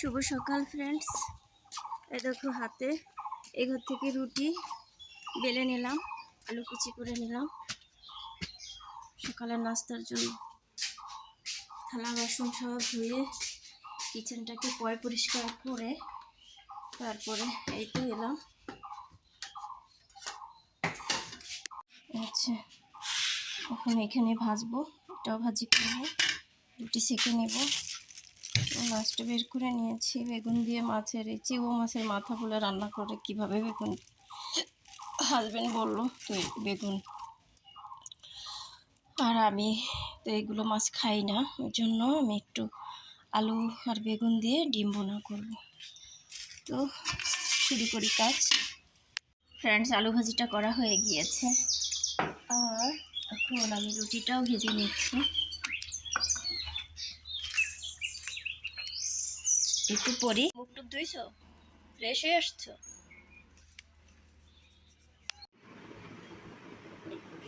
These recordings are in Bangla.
শুভ সকাল ফ্রেন্ডস এ দেখো হাতে এই ঘর থেকে রুটি বেলে নিলাম, আলু কুচি করে নিলাম। সকালের নাস্তার জন্য থালা, বাসন সব ধুয়ে কিচেনটাকে পয় পরিষ্কার করে তারপরে এই তো এলাম। আচ্ছা এখন এখানে ভাজবো, এটাও ভাজি করব রুটি সেঁকে নেব। মাছটা বের করে নিয়েছি। বেগুন দিয়ে মাছের এই চিও মাছের মাথা বলে রান্না করে কীভাবে বেগুন হাজবেন্ড বলল? তো বেগুন। আর আমি তো এগুলো মাছ খাই না। ওই জন্য আমি একটু আলু আর বেগুন দিয়ে ডিম বোনা করব। তো শুরু করি কাজ। ফ্রেন্ডস আলু ভাজিটা করা হয়ে গিয়েছে। আর এখন আমি রুটিটাও ভেজে নিচ্ছি। একটু পরি। মুখ টুক ধুইছো? ফ্রেশ হয়ে আসছো?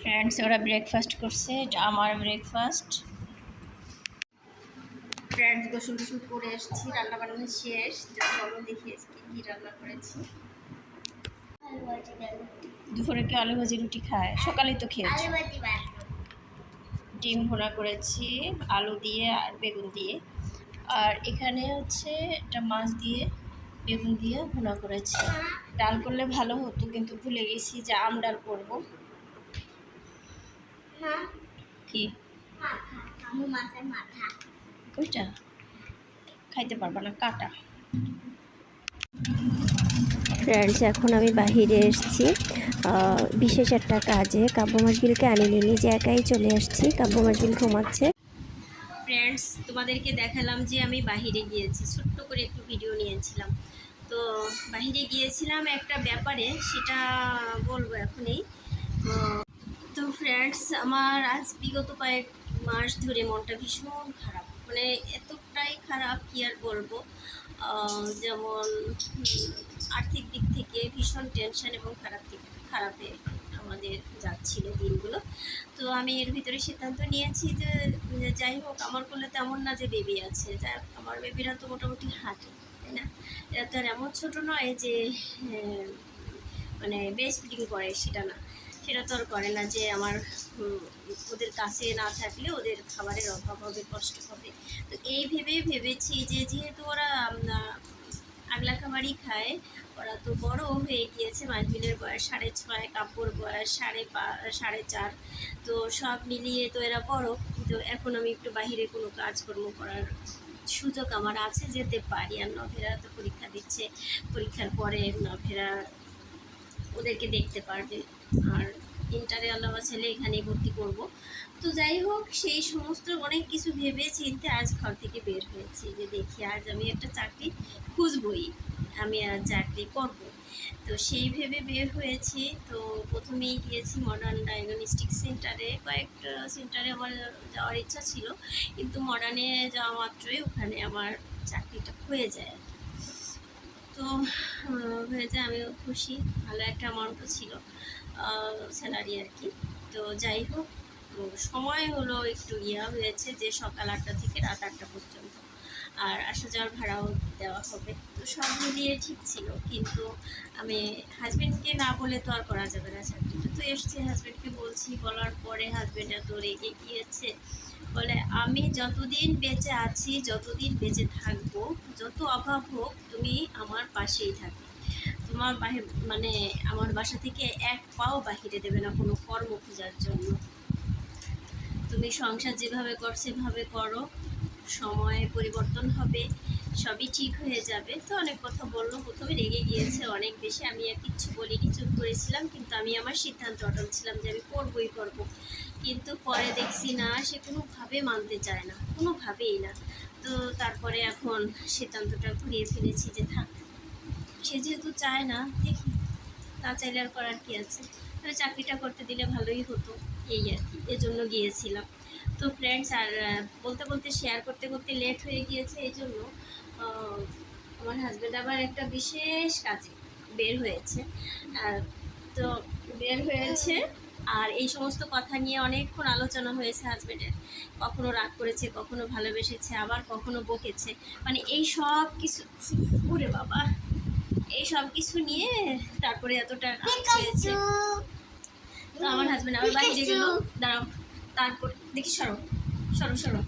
ফ্রেন্ডস ওরা ব্রেকফাস্ট করছে এটা আমার ব্রেকফাস্ট ফ্রেন্ডস গোসল গোসল করে এসেছি রান্না বান্না শেষ চলো দেখিয়েছি কি কী রান্না করেছি। দুপুরে কি আলু ভাজি রুটি খায়? সকালেই তো খেয়েছি। ডিম ভোনা করেছি আলু দিয়ে আর বেগুন দিয়ে। আর এখানে হচ্ছে একটা মাছ দিয়ে বেগুন দিয়ে ভুনা করেছি। ডাল করলে ভালো হতো, কিন্তু ভুলে গেছি যে আম ডাল করব। কি? ওইটা খাইতে পারবা না, কাটা। ফ্রেন্ডস এখন আমি বাহিরে এসেছি। বিশেষ একটা কাজে। কাব্য মাসবিলকে আনিনি, নিজে একাই চলে আসছি। কাব্য মাসবিল ঘুমাচ্ছে। ফ্রেন্ডস তোমাদেরকে দেখালাম যে আমি বাহিরে গিয়েছি। ছোট্ট করে একটু ভিডিও নিয়েছিলাম। তো বাহিরে গিয়েছিলাম একটা ব্যাপারে, সেটা বলব এখনই। তো ফ্রেন্ডস আমার আজ বিগত কয়েক মাস ধরে মনটা ভীষণ খারাপ। মানে এতটাই খারাপ কি আর বলব? যেমন আর্থিক দিক থেকে ভীষণ টেনশন এবং খারাপ দিক খারাপে আমাদের যাচ্ছিল দিনগুলো। তো আমি এর ভিতরে সিদ্ধান্ত নিয়েছি যে যাই হোক আমার কোলে তেমন না যে বেবি আছে। যা আমার বেবিরা তো মোটামুটি হাঁটে তাই না? এরা তো আর এমন ছোটো নয় যে হ্যাঁ, মানে বেস্ট ফিটিং করে সেটা না। সেটা তো আর করে না যে আমার ওদের কাছে না থাকলে ওদের খাবারের অভাব হবে কষ্ট হবে। তো এই ভেবে ভেবেছি যে যেহেতু ওরা আগলা খাবারই খায় ওরা তো বড় হয়ে গিয়েছে মাইফিলের বয়স, সাড়ে ছয় কাপড় বয়স, সাড়ে পা, সাড়ে চার। তো সব মিলিয়ে তো এরা বড়। তো এখন আমি একটু বাইরে কোনো কাজকর্ম করার সুযোগ আমার আছে যেতে পারি। আর নভেরা তো পরীক্ষা দিচ্ছে। পরীক্ষার পরে নভেরা ওদেরকে দেখতে পারবে। আর ইন্টারে আল্লাহ ছেলে এখানে ভর্তি করব। তো যাই হোক, সেই সমস্ত অনেক কিছু ভেবে চিন্তে আজ ঘর থেকে বের হয়েছি। যে দেখি আজ আমি একটা চাকরি খুঁজবই। আমি আর চাকরি করব। তো সেই ভেবে বের হয়েছি। তো প্রথমেই গিয়েছি মডার্ন ডায়াগনস্টিক সেন্টারে কয়েকটা সেন্টারে আমার যাওয়ার ইচ্ছা ছিল, কিন্তু মডার্নে যাওয়া মাত্রই ওখানে আমার চাকরিটা হয়ে যায় তো হয়ে যায়, আমিও খুশি। ভালো একটা অ্যামাউন্টও ছিল স্যালারি আর কি। তো যাই হোক সময় হলো একটু ইয়া হয়েছে যে সকাল আটটা থেকে রাত আটটা পর্যন্ত। আর আসা যাওয়ার ভাড়াও দেওয়া হবে। সব মিলিয়ে ঠিক ছিল, কিন্তু আমি হাজব্যান্ডকে না বলে তো আর করা যাবে না চাকরিটা। তো এসছে হাজব্যান্ডকে বলছি, বলার পরে হাজব্যান্ড এত রেগে গিয়েছে। বলে, আমি যতদিন বেঁচে আছি, যতদিন বেঁচে থাকব, যত অভাব হোক, তুমি আমার পাশেই থাকবে। তোমার বাহি মানে আমার বাসা থেকে এক পাও বাহিরে দেবে না কোনো কর্ম খোঁজার জন্য। তুমি সংসার যেভাবে কর, সেভাবে করো। সময় পরিবর্তন হবে। সবই ঠিক হয়ে যাবে। তো অনেক কথা বলল, প্রথমে রেগে গিয়েছে অনেক বেশি। আমি আর কিচ্ছু বলিনি, চুপ করেছিলাম, কিন্তু আমি আমার সিদ্ধান্ত অটল ছিলাম যে আমি করবই করব। কিন্তু পরে দেখছি না, সে কোনোভাবে মানতে চায় না, কোনোভাবেই না। তো তারপরে এখন সিদ্ধান্তটা ঘুরিয়ে ফেলেছি যে থাক, সে যেহেতু চায় না, দেখি, তা চাইলে আর করার কি আছে? তাহলে চাকরিটা করতে দিলে ভালোই হতো, এই আর কি, এজন্য গিয়েছিলাম। তো ফ্রেন্ডস আর বলতে বলতে শেয়ার করতে করতে লেট হয়ে গিয়েছে এই জন্য আমার হাজব্যান্ড আবার একটা বিশেষ কাজে বের হয়েছে। তো বের হয়েছে, আর এই সমস্ত কথা নিয়ে অনেকক্ষণ আলোচনা হয়েছে হাজবেন্ডের কখনো রাগ করেছে, কখনো ভালোবেসেছে, আবার কখনো বকেছে। মানে এই সব কিছু, ওরে বাবা, এই সব কিছু নিয়ে তারপরে এতটা হয়েছে। তো আমার হাজব্যান্ড আবার বাইরে গেল। দাঁড়াও, তারপর, দেখি সরো সরো সরো।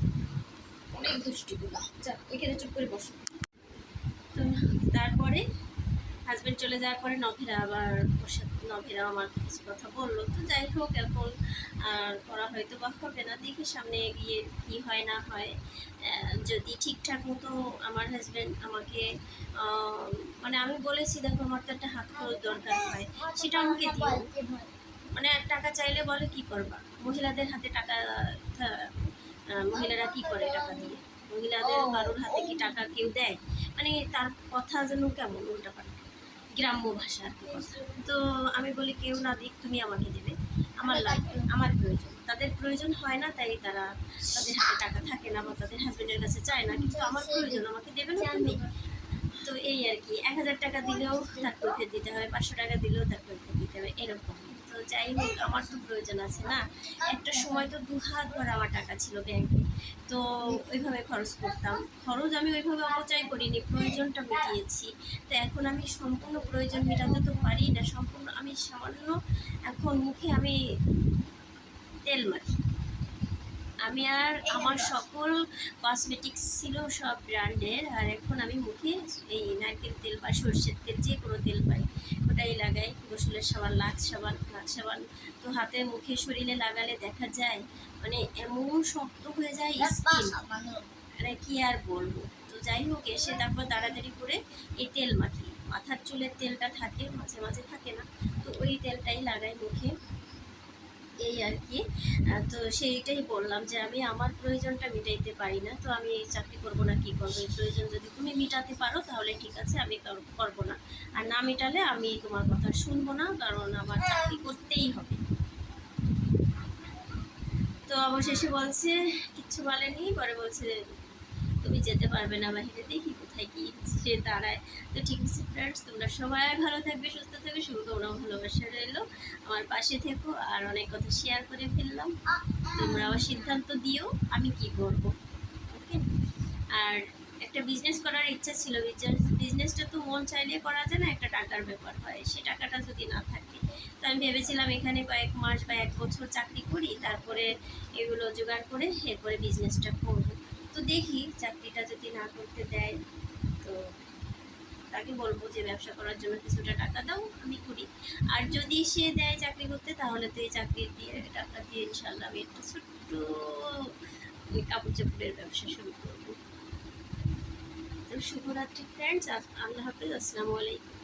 অনেক দুষ্টিগুলো। যা এখানে চুপ করে বসো। তো তারপরে হাজবেন্ড চলে যাওয়ার পরে নভেরা আবার ওর সাথে, নভেরা আমার কিছু কথা বলল। তো যাই হোক, এখন আর করা হয়তো বা হবে না। দেখি সামনে গিয়ে কি হয়, না হয়। যদি ঠিকঠাক মতো আমার হাজবেন্ড আমাকে মানে আমি বলেছি, দেখো আমার তো একটা হাত খরচ দরকার হয়, সেটা আমাকে দিও। মানে টাকা চাইলে বলে, কি করবা? মহিলাদের হাতে টাকা মহিলারা কি করে টাকা দিয়ে? মহিলাদের কারোর হাতে কি টাকা কেউ দেয়? মানে তার কথা যেন কেমন উল্টা পাল্টা। গ্রাম্য ভাষা তো আমি বলি, কেউ না দিক, তুমি আমাকে দেবে। আমার লাগবে আমার প্রয়োজন। তাদের প্রয়োজন হয় না, তাই তারা তাদের হাতে টাকা থাকে না বা তাদের হাজবেন্ডের কাছে চায় না, কিন্তু আমার প্রয়োজন, আমাকে দেবে না তুমি। তো এই আর কি, এক হাজার টাকা দিলেও তার কৈফিয়ত দিতে হবে পাঁচশো টাকা দিলেও তার কৈফিয়ত দিতে হবে এরকম। তো যাই হোক আমার তো প্রয়োজন আছে না। একটা সময় তো দু হাত ভরা আমার টাকা ছিল ব্যাংকে তো ওইভাবে খরচ করতাম। খরচ আমি ওইভাবে অপচয় করিনি, প্রয়োজনটা মিটিয়েছি। তো এখন আমি সম্পূর্ণ প্রয়োজন মেটাতে তো পারি না, সম্পূর্ণ আমি সামান্য এখন মুখে আমি তেল মাখি। আমি আর আমার সকল কসমেটিক্স ছিল সব ব্র্যান্ডের আর এখন আমি মুখে এই নারকেল তেল বা সর্ষের তেল যে কোনো তেল পাই ওটাই লাগাই। গোসলের সাবান লাক্স সাবান লাক্স সাবান। তো হাতে মুখে শরীরে লাগালে দেখা যায় মানে এমন শক্ত হয়ে যায় স্কিন মানে কি আর বলব? তো যাই হোক এসে তারপর তাড়াতাড়ি করে এই তেল মাখি। মাথার চুলের তেলটা থাকে মাঝে মাঝে থাকে না। তো ওই তেলটাই লাগাই মুখে। এই আর কি। তো সেইটাই বললাম যে আমি আমার প্রয়োজনটা মেটাইতে পারি না, তো আমি এই চাকরি করব না, কি করব? এই প্রয়োজন যদি তুমি মেটাতে পারো, তাহলে ঠিক আছে, আমি কর- করব না। আর না মেটালে আমি তোমার কথা শুনব না, কারণ আমার চাকরি করতেই হবে। তো অবশেষে বলছে, কিচ্ছু বলেনি, পরে বলছে, তুমি যেতে পারবে না বাহিরে, দেখি কোথায় কি সে দাঁড়ায় তো ঠিক আছে ফ্রেন্ডস তোমরা সবাই ভালো থাকবে, সুস্থ থাকবে শুভকামনা ভালোবাসা রইল। আমার পাশে থেকো আর অনেক কথা শেয়ার করে ফেললাম। তোমরাও সিদ্ধান্ত দিও আমি কি করব ওকে আর একটা বিজনেস করার ইচ্ছা ছিল বিজনেসটা তো মন চাইলে করা যায় না, একটা টাকার ব্যাপার হয়। সে টাকাটা যদি না থাকে, তো আমি ভেবেছিলাম এখানে কয়েক মাস বা এক বছর চাকরি করি, তারপরে এগুলো জোগাড় করে এরপরে বিজনেসটা করব। তো দেখি, চাকরিটা যদি না করতে দেয় তো তাকে বলব যে ব্যবসা করার জন্য কিছুটা টাকা দাও, আমি করি। আর যদি সে দেয় চাকরি করতে, তাহলে তো এই চাকরি দিয়ে টাকা দিয়ে ইনশাল্লাহ আমি একটা ছোট্ট কাপড় চাপড়ের ব্যবসা শুরু করব। তো শুভরাত্রি ফ্রেন্ডস আল্লাহ হাফিজ, আসসালামু আলাইকুম।